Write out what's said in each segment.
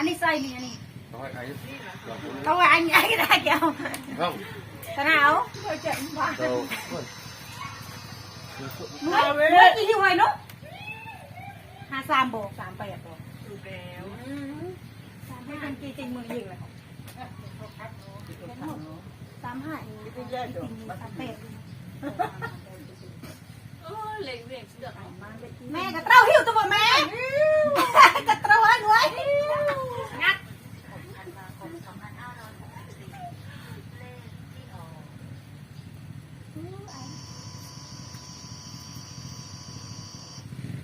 อันนี้ใส่นี่อันนี้ nói ấy là cũng เขาว่าอันใหญ่ได้เกี่ยว không ตะหนาวเขาจะบ้า đâu เมื่อเมื่อกี่ที่ไว้เนาะห้าสามโบกสามแปดโบกถูกแล้วสามให้เป็นกี่จริงมือยิงเลยสามห้าจริงสามแปดโอ้เล็กเล็กเสือกแม่กระเต้าหิวตัวแม่กระเต้าอันไว้งัด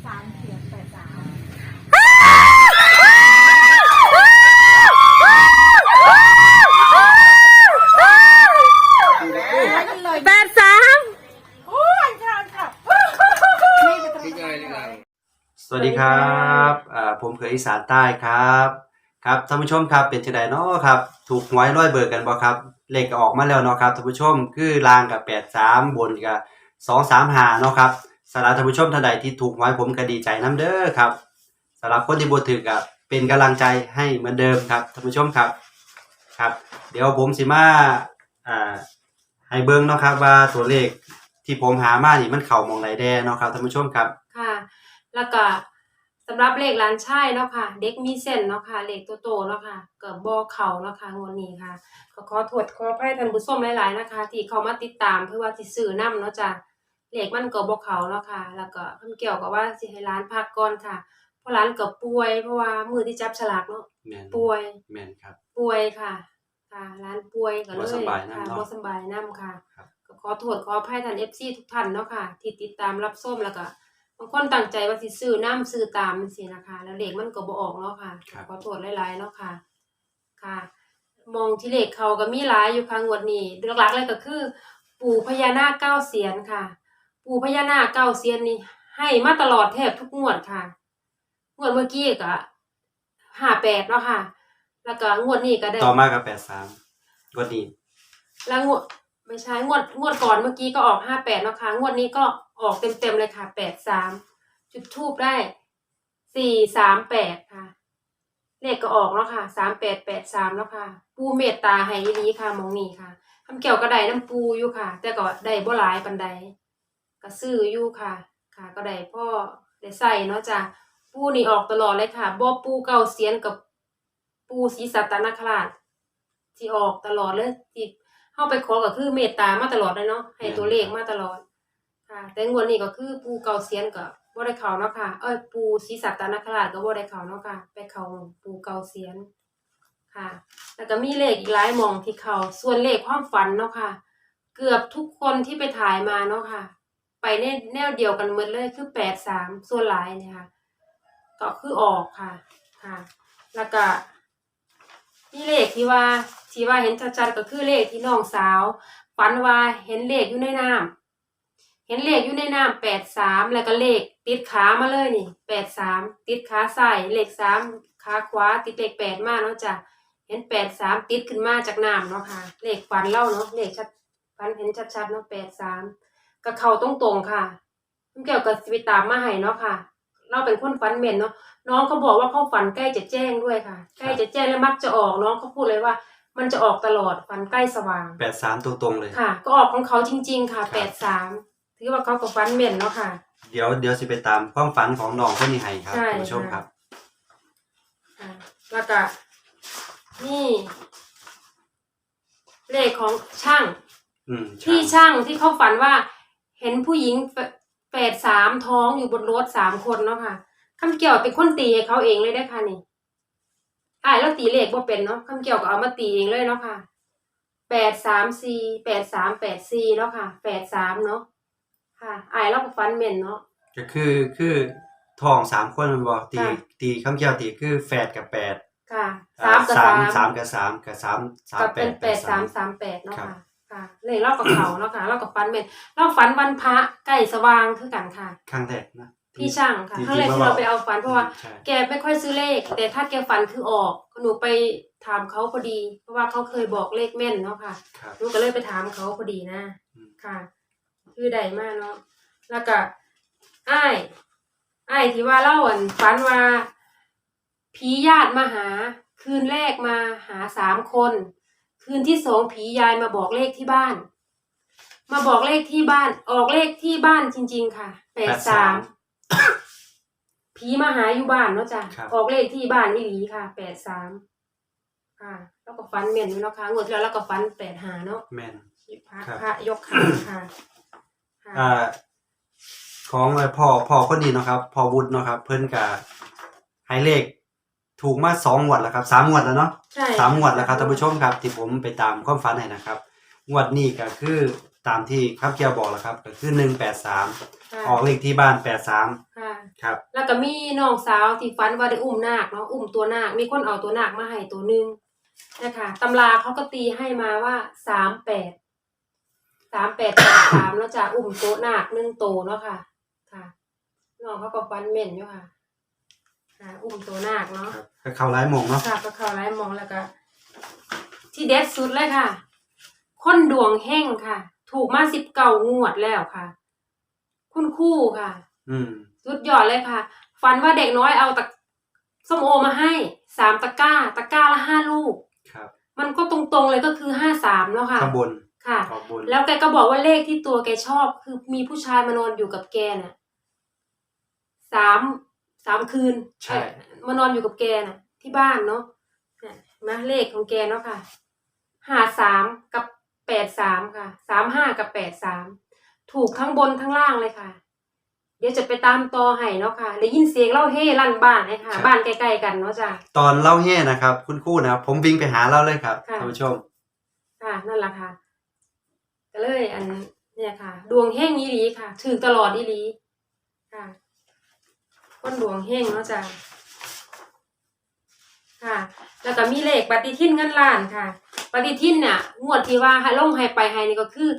สามเสียงแปดสาม แปดสาม โอ้ยชาค่ะ cái ai đi làm สวัสดีครับอ่าผม เคยอีสานใต้ครับครับท่านผู้ชมครับเป็นจังไดเนาะครับ ถูกหวยร้อยเบอร์กันบ่ครับเลขก็ออกมาแล้วเนาะครับท่านผู้ชมคือลางกับ 83 บนกับ235เนาะครับสำหรับท่านผู้ชมท่านใดที่ถูกหวยผมก็ดีใจนํเด้อครับสำหรับคนที่บ่ถูกก็เป็นกำลังใจให้เหมือนเดิมครับท่านผู้ชมครับครับ เดี๋ยวผมสิมาอ่าให้เบิ่งเนาะครับว่าตัวเลขที่ผมหามานี่มันเข้ามองใดแดเนาะครับท่านผู้ชมครับค่ะ แล้วก็ สำหรับเลขร้านชายเนาะค่ะ เด็กมีเส้นเนาะค่ะเลขตัวโตเนาะค่ะเกิดบอเข่าเนาะค่ะงวดนี้ค่ะก็ขอโทษขออภัยท่านผู้ชมหลายๆนะคะ ที่เขามาติดตามเพื่อว่าสิซื้อนํเนาะจ้ะเลขมันก็บ่เข้าเนาะค่ะ แล้วก็เพิ่นเกี่ยวกับว่าสิให้ร้านพักก่อนค่ะเพราะร้านก็ป่วย เพราะว่ามือที่จับฉลากเนาะแม่นป่วยแม่นครับ ป่วยค่ะ ค่ะร้านป่วยก็เลยบ่สบายนำค่ะเนาะบ่สบายนํค่ะครับ ก็ขอโทษขออภัยท่าน FC ทุกท่านเนาะค่ะ ที่ติดตามรับชมแล้วก็ บางคนตั้งใจว่าสิซื้อน้ำซื้อตามจังซี่นะคะ แล้วเลขมันก็บ่ออกเนาะค่ะครับ ขอโทษหลายๆเนาะค่ะ ค่ะ มองที่เลขเขาก็มีหลายอยู่ค่ะงวดนี้หลักๆเลยก็คือ ปู่พญานาคเก้าเสียนค่ะ ปู่พญานาคเก้าเสียนนี่ให้มาตลอดแทบทุกงวดค่ะ งวดเมื่อกี้ก็58เนาะค่ะ แล้วก็งวดนี้ก็ได้ ต่อมากับแปดสามกดนี้แล้วงวด ไม่ใช่งวดงวดก่อนเมื่อกี้ก็ออกห้าแปดนะค่ะงวดนี้ก็ออกเต็มเต็มๆเลยค่ะแปดสามจุดทูบได้สี่สามแปดค่ะ เลขก็ออกแล้วค่ะสามแปดแปดสามแล้วค่ะ ปูเมตตาให้อีค่ะมองนี่ค่ะคำเกี่ยวก็ไดน้ำปูอยู่ค่ะ แต่ก็ได้บ่หลายปันใดก็ซื้ออยู่ค่ะ ค่ะ ก็ได้พ่อได้ใส่เนาะจ้ะปูนี่ออกตลอดเลยค่ะบ่ปูเก่าเสียนกับปูศรีสัตนคราชที่ออกตลอดเลยที่ เข้าไปขอก็คือเมตตามาตลอดเลยเนาะให้ตัวเลขมาตลอด ค่ะ แต่งวดนี้ก็คือปูเก่าเซียนก็บ่ได้เข้าเนาะค่ะ เอ้ยปูศรีสัตนคราชก็บ่ได้เข้าเนาะค่ะ ไปเข้าปูเก่าเซียน ค่ะ แล้วก็มีเลขอีกหลายหมองที่เข้าส่วนเลขความฝันเนาะค่ะ เกือบทุกคนที่ไปถ่ายมาเนาะค่ะ ไปในแนวเดียวกันหมดเลยคือ83ส่วนหลายเนี่ยค่ะก็คือออกค่ะ ค่ะ แล้วก็ ที่เลขที่ว่าที่ว่าเห็นชัดๆก็คือเลขที่น้องสาวฝันว่าเห็นเลขอยู่ในน้ำเห็นเลขอยู่ในน้ำแปดสามแล้วก็เลขติดขามาเลยนี่แปดสามติดขาใส่เลขสามขาขวาติดเลขแปดมาเนาะจ้ะเห็นแปดสามติดขึ้นมาจากน้ำเนาะค่ะ เลขฝันเล่าเนาะเลขชัดฝันเห็นชัดๆเนาะแปดสามก็เข้าตรงๆค่ะเกี่ยวกับสวิตามมาให้เนาะค่ะ เราเป็นคนฝันเม่นเนาะ น้องเขาบอกว่าเขาฝันใกล้จะแจ้งด้วยค่ะ ใกล้จะแจ้งแล้วมักจะออกน้องเขาพูดเลยว่า มันจะออกตลอดฝันใกล้สว่างแปดสามตรงๆเลย ค่ะ ก็ออกของเขาจริง ๆ ค่ะครับแปดสามถือว่าเขากับฝันเม่นเนาะค่ะ เดี๋ยวเดี๋ยวสิไปตามความฝันของน้องคนนี้ให้ครับใช่ท่านผู้ชมครับค่ะแล้วก็นี่ เลขของช่าง อืมที่ช่างที่เขาฝันว่า เห็นผู้หญิงแปดสามท้องอยู่บนรถสามคนเนาะค่ะ คำเกี่ยวเป็นคนตีให้เขาเองเลยได้อค่ะนี่อ่ายแล้วตีเลขบ่เป็นเนาะคำเกี่ยวก็เอามาตีเองเลยเนาะค่ะแปดสามสี่แปดสามแปดสี่เนาะค่ะแปดสามเนาะค่ะอ่ายแล้วก็ฟันเม่นเนาะก็คือคือทองสามคนมันบอกตีค่ะตีคำเกี่ยวตีคือแฝดกับแปดค่ะอ่สามกับสาสามมสามกับสามกับสามสามก็แปเป็นดแปดสามสามแปดเนาะครัค่ะบค่ะเลยเล่ากับเขาเนาะค่ะเล่ากับฟันเม่นเล่าฝันวันพระใกล้สว่างคือกันค่ะครั้งแรกนะ พี่ช่างค่ะที่ครั้งแรกที่ที่ว่าเราไปเอาฝันเพราะว่าใช่แกไม่ค่อยซื้อเลข แต่ถ้าแกฝันคือออกหนูไปถามเขาพอดี เพราะว่าเขาเคยบอกเลขแม่นเนาะค่ะครับหนูก็เลยไปถามเขาพอดีนะอืมค่ะ คือใดมากเนาะแล้วก็อ้ายอ้ายที่ว่าเล่าอันฝันว่าผีญาติมาหา คืนแรกมาหาสามคน คืนที่สองผียายมาบอกเลขที่บ้าน มาบอกเลขที่บ้าน ออกเลขที่บ้านจริง ๆ ค่ะแปดสาม ผีมาหาอยู่บ้านเนาะจ้ะครับ ออกเลขที่บ้านนี่หลีค่ะแปดสามค่ะ แล้วก็ฟันเม่นอยู่เนาะค่ะงวดที่แล้วแล้วก็ฟันแปดหาเนาะแมน พระครับ พระยกขาค่ะค่ะอ่า ของเอ่อพ่อพ่อคนนี้เนาะครับพ่อวุฒิเนาะครับ เพิ่นกับให้เลข ถูกมาสองงวดแล้วครับสามงวดแล้วเนาะ ใช่สามงวดแล้วครับท่านผู้ชมครับที่ผมไปตามความฝันให้นะครับงวดนี้ก็คือ ตามที่ครับเกียวบอกแล้วครับก็คือหนึ่งแปดสามค่ะออกเลขที่บ้านแปดสามค่ะ ครับ แล้วก็มีน้องสาวที่ฝันว่าได้อุ้มนาคเนาะอุ้มตัวนาคมีคนเอาตัวนาคมาให้ตัวหนึงนะคะตำราเขาก็ตีให้มาว่าสามแปดสามแปดแปดสามแล้วจะอุ้มตัวนาคหนึ่งโตวเนาะค่ะ ค่ะน้องเขาก็ฟันเม่นอยู่ค่ะค่ะอุ้มตัวนาคเนาะครับก็เข้าร้ายหมองเนาะค่ะก็เข้าไล่มองแล้วก็ที่เด็ดสุดเลยค่ะ คนดวงแห้งค่ะ ถูกมาสิบเก่างวดแล้วค่ะ คุณครู่ค่ะ อืม สุดยอดเลยค่ะ ฝันว่าเด็กน้อยเอาตะส้มโอมาให้สามตะกร้า ตะกร้าละห้าลูก ครับ มันก็ตรงๆเลยก็คือห้าสามแล้วค่ะข้างบนค่ะ ขอบบนแล้วแกก็บอกว่าเลขที่ตัวแกชอบคือมีผู้ชายมานอนอยู่กับแกน่ะสามสามคืนใช่เอ่อมานอนอยู่กับแกน่ะ ที่บ้านเนาะน่ะมาเลขของแกเนาะค่ะห้าสามกับ แปดสามค่ะสามห้ากับแปดสามถูกทั้งบนทั้งล่างเลยค่ะ เดี๋ยวจะไปตามต่อให้เนาะค่ะได้ยินเสียงเล่าเฮ่ลั่นบ้านเลยค่ะ บ้านใกล้ๆกันเนาะจ้ะตอนเล่าแห่นะครับ คุณครู่นะครับผมวิ่งไปหาเล่าเลยครับค่ะท่านผู้ชม ค่ะ นั่นแหละค่ะก็เลยอันเนี่ยค่ะ ดวงเฮงอีหลีค่ะถือตลอดอีหลีค่ะคนดวงเฮงเนาะจ้ะค่ะ แล้วก็มีเลขปฏิทินเงินล้านค่ะ ปฏิทินเนี่ยงวดที่ว่าให้ลงให้ไปให้นี่ก็คือ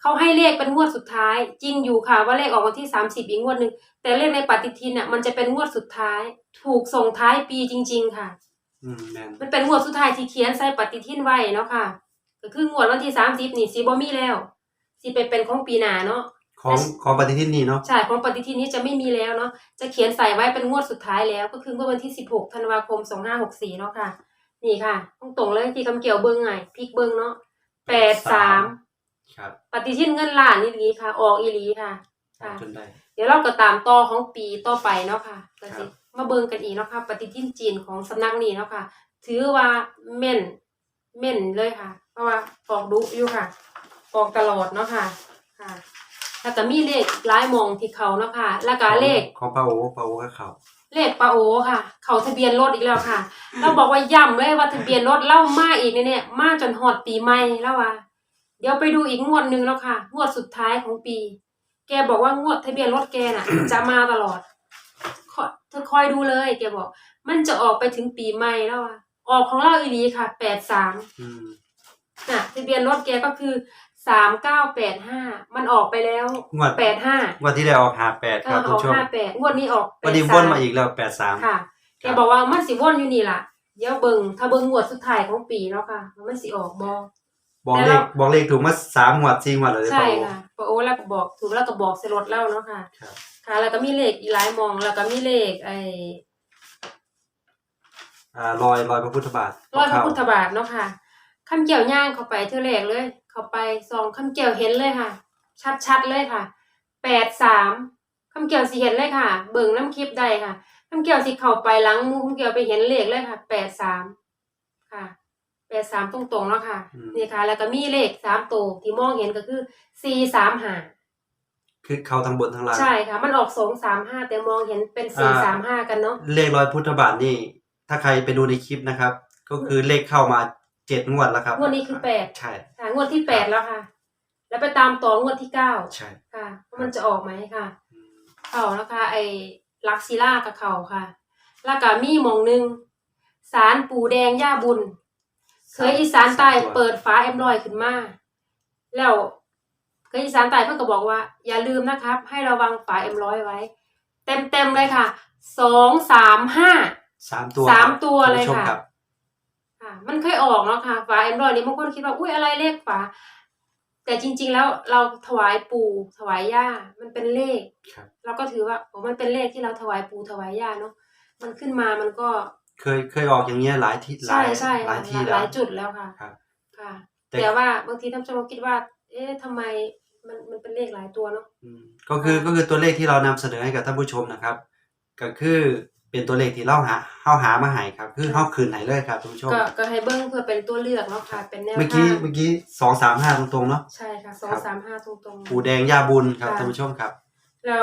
เขาให้เลขเป็นงวดสุดท้าย จริงอยู่ค่ะว่าเลขออกวันที่สามสิบอีกงวดหนึ่งแต่เลขในปฏิทินเนี่ยมันจะเป็นงวดสุดท้าย ถูกส่งท้ายปีจริง ๆ ค่ะ อืมแมนมันเป็นงวดสุดท้ายที่เขียนใส่ปฏิทินไว้เนาะค่ะ ก็คืองวดวันที่สามสิบนี่สีบ่มีแล้วสีไปเป็นของปีหน้าเนาะ ของของปฏิทินนี้เนาะใช่ของปฏิทินนี้จะไม่มีแล้วเนาะจะเขียนใส่ไว้เป็นงวดสุดท้ายแล้ว ก็คืองวดวันที่สิบหกธันวาคมสองห้าหกสี่เนาะค่ะ นี่ค่ะตรงๆเลยที่คำเกี่ยวเบิ้งไงพลิกเบิ้งเนาะแปดสามครับ ปฏิทินเงินล้านนี่ลีค่ะ ออกอีหลีค่ะค่ะ จนได้ เดี๋ยวเราก็ตามต่อของปีต่อไปเนาะค่ะก็ครัสิบมาเบิ่งกันอีกเนาะค่ะ ปฏิทินจีนของสำนักนี้เนาะค่ะ ถือว่าเม่นเม่นเลยค่ะ เพราะว่าออกดุอยู่ค่ะ ออกตลอดเนาะค่ะค่ะ แล้วก็มีเลขหลายหมองที่เขาเนาะค่ะ แล้วก็เลขของพระโอพระโอก็เขา เลขปาโอค่ะ เขาทะเบียนรถอีกแล้วค่ะ เราบอกว่าย้ำเลยว่าทะเบียนรถเล่ามาอีกเนี่ยมาจนหอดปีใหม่แล้วว่า เดี๋ยวไปดูอีกงวดหนึ่งแล้วค่ะ งวดสุดท้ายของปี แกบอกว่างวดทะเบียนรถแกน่ะ จะมาตลอดคอยเธอคอยดูเลยแกบอก มันจะออกไปถึงปีใหม่แล้วอะออกของเราอีหลีค่ะแปดสามอืมน่ะทะเบียนรถแกก็คือ สามเก้าแปดห้ามันออกไปแล้วงวดแปดห้างวดที่แล้วออกหาแปดเอครับออท่านอกผู้ชมห้าแปดงวดนี้ออกวันนี้83วนมาอีกแล้วแปดสาม ค่ะแกบอกว่ามันสิวนอยู่นี่ล่ะเดี๋ยวเบิงถ้าเบิงงวดสุดท้ายของปีแล้วค่ะว่ามันสิออกบอบอกแต่เลเราขบอกเลขถูกมาสามงวดสี่งวดเลยใช่พระโอค่ะปะโอแล้วก็บอกถูกแล้วก็บอกสลดแล้วเนาะค่ะ ครับ ค่ะ แล้วก็มีเลขอีกหลายมอง แล้วก็มีเลขไอ้อ่ารอยรอยพระพุทธบาทร้อยพระเข้าพุทธบาทเนาะค่ะ คำเกี่ยวย่างเข้าไปเท่าแรกเลย เข้าไปสองคำเกี่ยวเห็นเลยค่ะ ชัดๆเลยค่ะแปดสามคำเกี่ยวสิเห็นเลยค่ะ เบิ่งน้ำคลิปได้ค่ะคำเกี่ยวสิเข้าไปหลังหมูคำเกี่ยวไปเห็นเลขเลยค่ะแปดสามค่ะแปดสามตรงๆแล้วค่ะอืมนี่ค่ะ แล้วก็มีเลขสามตัวที่มองเห็นก็คือสี่สามห้าคือเข้าทางบนทางล่างใช่ค่ะ มันออกสองสามห้าแต่มองเห็นเป็นสี่สามห้ากันเนาะเลขรอยพุทธบาทนี่ ถ้าใครไปดูในคลิปนะครับ ก็คือเลขเข้ามา เจ็ดงวดแล้วครับงวดนี้คือแปดใช่ค่ะงวดที่แปดแล้วค่ะ แล้วไปตามต่องวดที่เก้าใช่ค่ะว่ามันจะออกไหมค่ะอืมเข่านะคะ ไอ้ลักซิล่ากับเข่าค่ะแล้วก็มีหมองหนึ่งสารปู่แดงย่าบุญ เคยอีสานใต้เปิดฟ้าเอ็มรอยขึ้นมา แล้วเคยอีสานใต้เพื่อนก็บอกว่า อย่าลืมนะครับ ให้ระวังฝาเอ็มร้อยไว้ เต็มเต็มๆเลยค่ะสองสามห้าสามตัวสามครับตัวเลยท่านผู้ชมค่ะรับค่ะ มันเคยออกเนาะค่ะฝาเอ็มรอยนี่บางคนคิดว่าอุ้ยอะไรเลขฝาแต่จริง ๆ แล้วเราถวายปู่ถวายย่ามันเป็นเลขครับเราก็ถือว่าโอ้มันเป็นเลขที่เราถวายปู่ถวายย่าเนาะมันขึ้นมามันก็ เคยเคยออกอย่างเงี้ยหลายที่หลาใช่ยใช่หลายที่หแล้ลายวจุดแล้วค่ะครับค่ะแต่แต่ว่าบางทีท่านผู้ชมก็คิดว่า เอ๊ะทำไมมันมันเป็นเลขหลายตัวเนาะอืมก็คือก็คือตัวเลขที่เรานำเสนอให้กับท่านผู้ชมนะครับ ก็คือ เป็นตัวเลขที่เราหาเฮาหามาให้ครับ คือเฮาคืนให้เลยครับท่านผู้ชมก็ก็ให้เบิ้งเพื่อเป็นตัวเลือกเนาะค่ะ เป็นแนวเมื่อกี้ทางเมื่อกี้สองสามห้าตรงๆเนาะใช่ค่ะสอครังบสามห้าตรงตรงๆ ปูแดงยาบุญครับค่ะ ท่านผู้ชมครับ เรา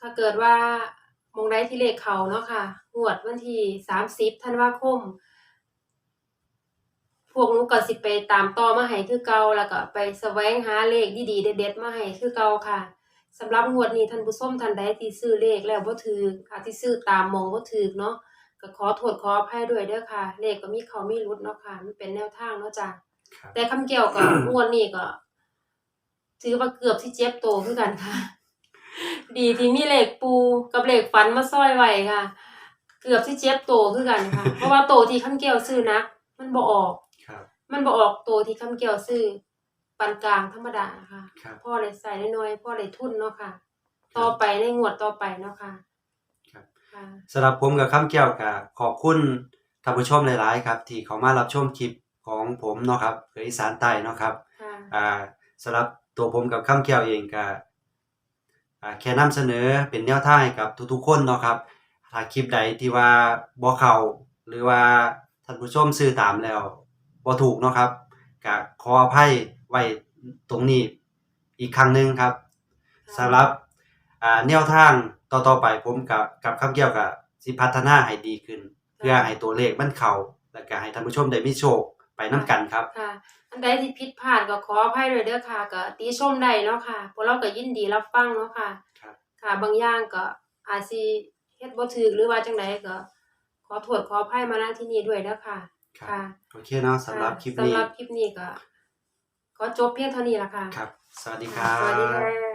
ถ้าเกิดว่ามองได้ที่เลขเขาเนาะค่ะงวดวันที่สามสิบธันวาคม พวกหนูก็สิไปตามต่อมาให้คือเก่าแล้วก็ไปแสวงหาเลขดีๆเด็ดๆมาให้คือเก่าค่ะ สำหรับงวดนี้ท่านผู้ชมท่านใดที่ซื้อเลขแล้วบ่ถูกค่ะที่ซื้อตามมองบ่ถูกเนาะก็ขอโทษขออภัยด้วยเด้อค่ะ เลขก็มีเขามีรุดเนาะค่ะมันเป็นแนวทางเนาะจ้ะครับ แต่คำเกี่ยวกับ งวดนี้ก็ ถือว่าเกือบที่เจ็บโตคือกันค่ะ ดีที่มีเหล็กปูกับเหล็กฟันมาซ้อยไว้ค่ะ เกือบที่เจ็บโตคือกันค่ะ เพราะว่าโตที่คำเกี่ยวซื้อนัก มันบ่ออก ครับ มันบ่ออกโตที่คำเกี่ยวซื้อ ปานกลางธรรมดาค่ะ ครับพ่อเลยใส่น้อยๆพ่อเลยทุนเนาะค่ะ ต่อไปในงวดต่อไปเนาะค่ะครับ ค่ะ สำหรับผมกับข้ามแก้วกับขอบคุณท่านผู้ชมหลายๆครับ ที่เขามารับชมคลิปของผมเนาะครับเคยอีสานใต้เนาะครับ ค่ะ อ่าสำหรับตัวผมกับข้ามแก้วเองก็อ่าแค่นำเสนอเป็นแนวทางให้กับทุกๆคนเนาะครับถ้าคลิปใดที่ว่าบ่เข้าหรือว่าท่านผู้ชมซื้อตามแล้วบ่ถูกเนาะครับก็ขออภัยไว้ตรงนี้อีกครั้งหนึงครับสำหรับอ่าแนวทางต่อๆไปผมกับกับคำเกี่ยวกับสิพัฒนาให้ดีขึ้น เพื่อให้ตัวเลขมันเข้าและก็ให้ท่านผู้ชมได้มีโชคไปนํกันครับค่ะอันใดที่ผิดพลาดก็ขออภัยด้วยเด้อค่ะ ก็ติชมได้เนาะค่ะพวกเราก็ยินดีรับฟังเนาะค่ะครับค่ะบางอย่างก็อาจสิเฮ็ดบ่ถูกหรือว่าจังไดก็ขอโทษขออภัยมาณที่นี้ด้วยเด้อค่ะครับค่ะ โอเคเนาะสำหรับคลิปนี้สำหรับคลิปนี้ก็ ขอจบเพียงเท่านี้ละค่ะ ครับ สวัสดีครัสวัสดีบค่ะ